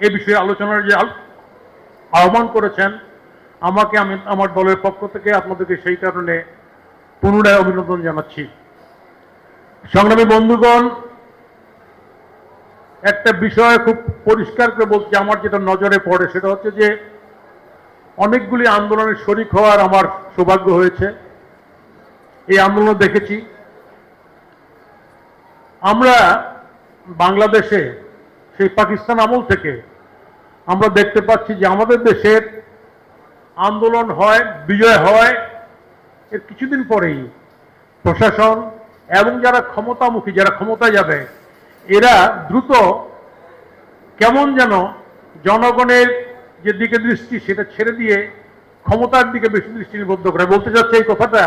এ বিষয়ে আলোচনার যে আহ্বান করেছেন, আমাকে আমি আমার দলের পক্ষ থেকে আপনাদেরকে সেই কারণে পুনরায় অভিনন্দন জানাচ্ছি। সংগ্রামী বন্ধুগণ, একটা বিষয় খুব পরিষ্কার করে বলছি, আমার যেটা নজরে পড়ে, সেটা হচ্ছে যে অনেকগুলি আন্দোলনে শরিক হওয়ার আমার সৌভাগ্য হয়েছে। এই আন্দোলন দেখেছি। আমরা বাংলাদেশে সেই পাকিস্তান আমল থেকে আমরা দেখতে পাচ্ছি যে আমাদের দেশের আন্দোলন হয়, বিজয় হয়। এর কিছুদিন পরেই প্রশাসন এবং যারা ক্ষমতামুখী, যারা ক্ষমতায় যাবে, এরা দ্রুত কেমন যেন জনগণের যে দিকে দৃষ্টি সেটা ছেড়ে দিয়ে ক্ষমতার দিকে বেশি দৃষ্টি নিবদ্ধ করে। বলতে চাচ্ছে এই কথাটা,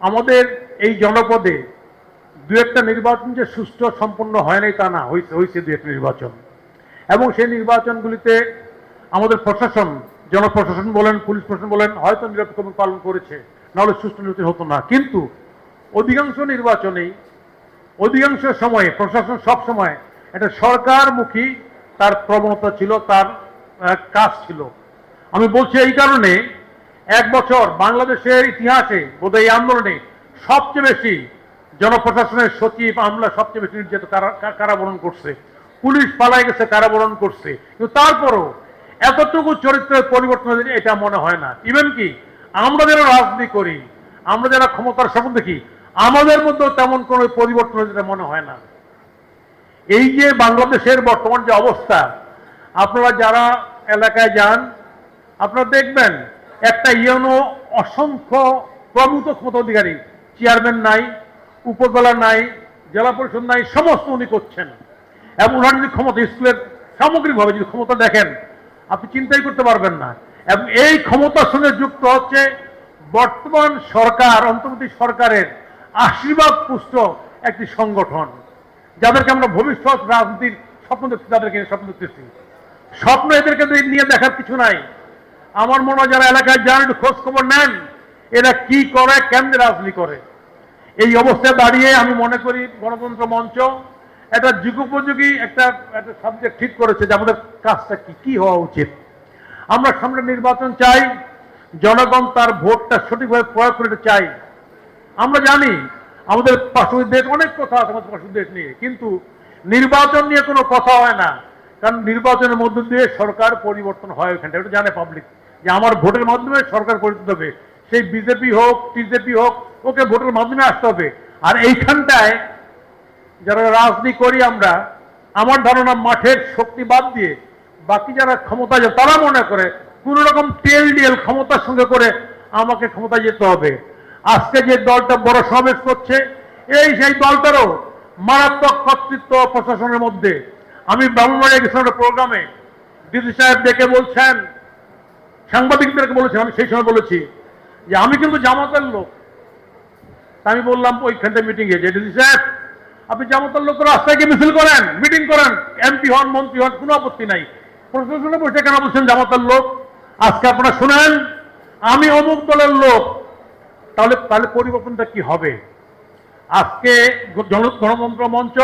আমাদের এই জনপদে দু একটা নির্বাচন যে সুষ্ঠু সম্পন্ন হয় নাই তা না হয়েছে দু একটা নির্বাচন। এবং সেই নির্বাচনগুলিতে আমাদের প্রশাসন, জনপ্রশাসন বলেন, পুলিশ প্রশাসন বলেন, হয়তো নিরপেক্ষ পালন করেছে, নাহলে সুষ্ঠু নির্বাচন হতো না। কিন্তু অধিকাংশ নির্বাচনেই, অধিকাংশ সময়ে প্রশাসন সব সময় একটা সরকারমুখী তার প্রবণতা ছিল, তার কাজ ছিল। আমি বলছি এই কারণে এক বছর বাংলাদেশের ইতিহাসে বোধহয় এই আন্দোলনে সবচেয়ে বেশি জনপ্রশাসনের সচিব, আমলা সবচেয়ে বেশি নির্যাতিত কারা- কারাবরণ করছে? পুলিশ পালায় গেছে কারাবরণ করছে? কিন্তু তারপরও এতটুকু চরিত্রের পরিবর্তন এটা মনে হয় না। ইভেন কি, আমরা যারা রাজনীতি করি, আমরা যারা ক্ষমতার স্বপ্ন দেখি, আমাদের মধ্যেও তেমন কোনো পরিবর্তন হয়েছে মনে হয় না। এই যে বাংলাদেশের বর্তমান যে অবস্থা, আপনারা যারা এলাকায় যান, আপনারা দেখবেন, একটা ইয়নো অসংখ্য প্রভূত ক্ষমতা অধিকারী চেয়ারম্যান নাই উপজেলা নাই, জেলা পরিষদ নাই, সমস্ত উনি করছেন। এবং ওনার যদি ক্ষমতা স্কুলের সামগ্রিকভাবে যদি ক্ষমতা দেখেন, আপনি চিন্তাই করতে পারবেন না। এবং এই ক্ষমতার সঙ্গে যুক্ত হচ্ছে বর্তমান সরকার, অন্তর্বর্তী সরকারের আশীর্বাদ পুষ্ট একটি সংগঠন। যাদেরকে আমরা ভবিষ্যৎ রাজনীতির স্বপ্ন দেখছি, তাদেরকে স্বপ্ন দেখতেছি। স্বপ্ন এদেরকে নিয়ে দেখার কিছু নাই। আমার মনে হয় যারা এলাকায় যান একটু খোঁজ খবর নেন, এরা কি করে, কেমনে রাজনীতি করে? এই অবস্থায় দাঁড়িয়ে আমি মনে করি গণতন্ত্র মঞ্চ একটা যুগোপযোগী একটা একটা সাবজেক্ট ঠিক করেছে যে আমাদের কাজটা কি কি হওয়া উচিত। আমরা সামনে নির্বাচন চাই, জনগণ তার ভোটটা সঠিকভাবে প্রয়োগ করে চাই আমরা জানি আমাদের পার্শ্ববর্তী দেশ, অনেক কথা আছে আমাদের পার্শ্ববর্তী দেশ নিয়ে, কিন্তু নির্বাচন নিয়ে কোনো কথা হয় না। কারণ নির্বাচনের মধ্য দিয়ে সরকার পরিবর্তন হয় ওখানটা এটা জানে পাবলিক যে আমার ভোটের মাধ্যমে সরকার পরিবর্তন হবে। সেই বিজেপি হোক, টিজেপি হোক ওকে ভোটের মাধ্যমে আসতে হবে। আর এইখানটায় যারা রাজনীতি করি আমরা, আমার ধারণা মাঠের শক্তি বাদ দিয়ে বাকি যারা ক্ষমতা যায় তারা মনে করে কোন রকম তেল ডিএল ক্ষমতার সঙ্গে করে আমাকে ক্ষমতা যেতে হবে। আজকে যে দলটা বড় সমাবেশ করছে, এই সেই দলটারও মারাত্মক কর্তৃত্ব প্রশাসনের মধ্যে। আমি ব্রাহ্মণবাড়িয়া গেছিলাম একটা প্রোগ্রামে ডিসি সাহেব ডেকে বলছেন, সাংবাদিকদেরকে বলেছেন, আমি সেই সময় বলেছি যে আমি কিন্তু জামাতের লোক। আমি বললাম ওইখানটা মিটিং এ যে ডিসি সাহেব আপনি জামাতার লোক রাস্তায় গিয়ে মিছিল করেন মিটিং করেন। এমপি হন, মন্ত্রী হন, কোনো আপত্তি নাই। প্রশাসনে বসে কেন বলছেন জামাতার লোক? আজকে আপনারা শোনেন, আমি অমুক দলের লোক। তাহলে তাহলে পরিবর্তনটা কি হবে? আজকে গণতন্ত্র মঞ্চ